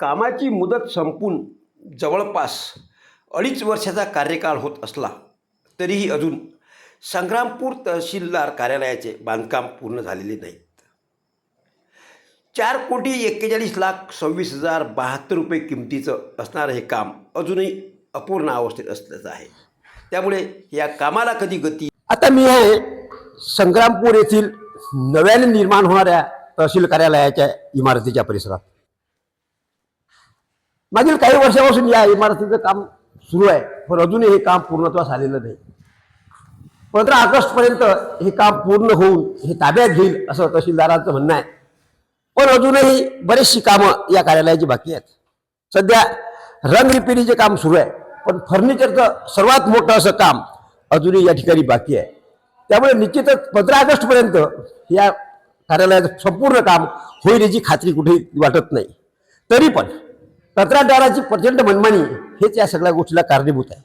कामाची मुदत संपून जवळपास अडीच वर्षाचा कार्यकाळ होत असला तरीही अजून संग्रामपूर तहसीलदार कार्यालयाचे बांधकाम पूर्ण झालेले नाहीत. चार कोटी एक्केचाळीस लाख सव्वीस हजार बहात्तर रुपये किमतीचं असणारं हे काम अजूनही अपूर्ण अवस्थेत असल्याचं आहे. त्यामुळे या कामाला कधी गती आता मी आहे संग्रामपूर येथील नव्याने निर्माण होणाऱ्या तहसील कार्यालयाच्या इमारतीच्या परिसरात. मागील काही वर्षापासून या इमारतीचं काम सुरू आहे. पण अजूनही हे काम पूर्णत्वास आलेलं नाही. पंधरा ऑगस्टपर्यंत हे काम पूर्ण होऊन हे ताब्यात घेईल असं तहसीलदारांचं म्हणणं आहे. पण अजूनही बरीचशी कामं या कार्यालयाची बाकी आहेत. सध्या रंग रिपेरीचे काम सुरू आहे. पण फर्निचरचं सर्वात मोठं असं काम अजूनही या ठिकाणी बाकी आहे. त्यामुळे निश्चितच पंधरा ऑगस्टपर्यंत या कार्यालयाचं संपूर्ण काम होईल याची खात्री कुठेही वाटत नाही. तरी पण तक्रारदाराची प्रचंड मनमानी हेच या सगळ्या गोष्टीला कारणीभूत आहे.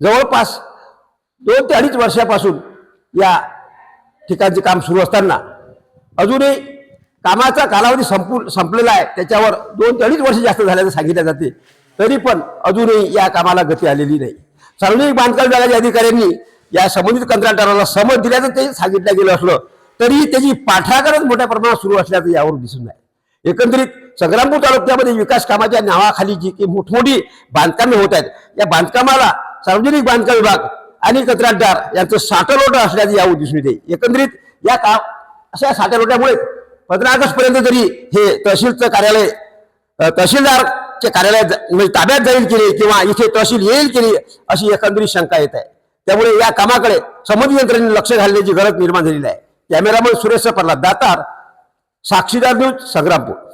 जवळपास दोन ते अडीच वर्षापासून या ठिकाणचे काम सुरू असताना अजूनही कामाचा कालावधी संपू संपलेला आहे. त्याच्यावर दोन ते अडीच वर्ष जास्त झाल्याचं सांगितलं जाते. तरी पण अजूनही या कामाला गती आलेली नाही. सार्वजनिक बांधकाम विभागाच्या अधिकाऱ्यांनी या संबंधित कंत्राटदाराला समज दिल्याचं ते सांगितलं गेलं असलं तरी त्याची पाठराखणच मोठ्या प्रमाणात सुरू असल्याचं यावर दिसून आहे एकंदरीत संग्रामपूर तालुक्यामध्ये विकास कामाच्या नावाखाली जी की मोठमोठी बांधकामे होत आहेत या बांधकामाला सार्वजनिक बांधकाम विभाग आणि कंत्राटदार यांचं साठलोट असल्याचं यावर दिसून येते. एकंदरीत या का अशा साठलोट्यामुळे पंधरा ऑगस्ट पर्यंत जरी हे तहसीलचं कार्यालय तहसीलदारचे कार्यालय म्हणजे ताब्यात जाईल की नाही किंवा इथे तहसील येईल की नाही अशी एकंदरीत शंका येत आहे. त्यामुळे या कामाकडे संबंधित यंत्रणेने लक्ष घालण्याची गरज निर्माण झालेली आहे. कॅमेरामन सुरेश प्रल्हाद दातार साक्षीदार न्यूज संग्रामपूर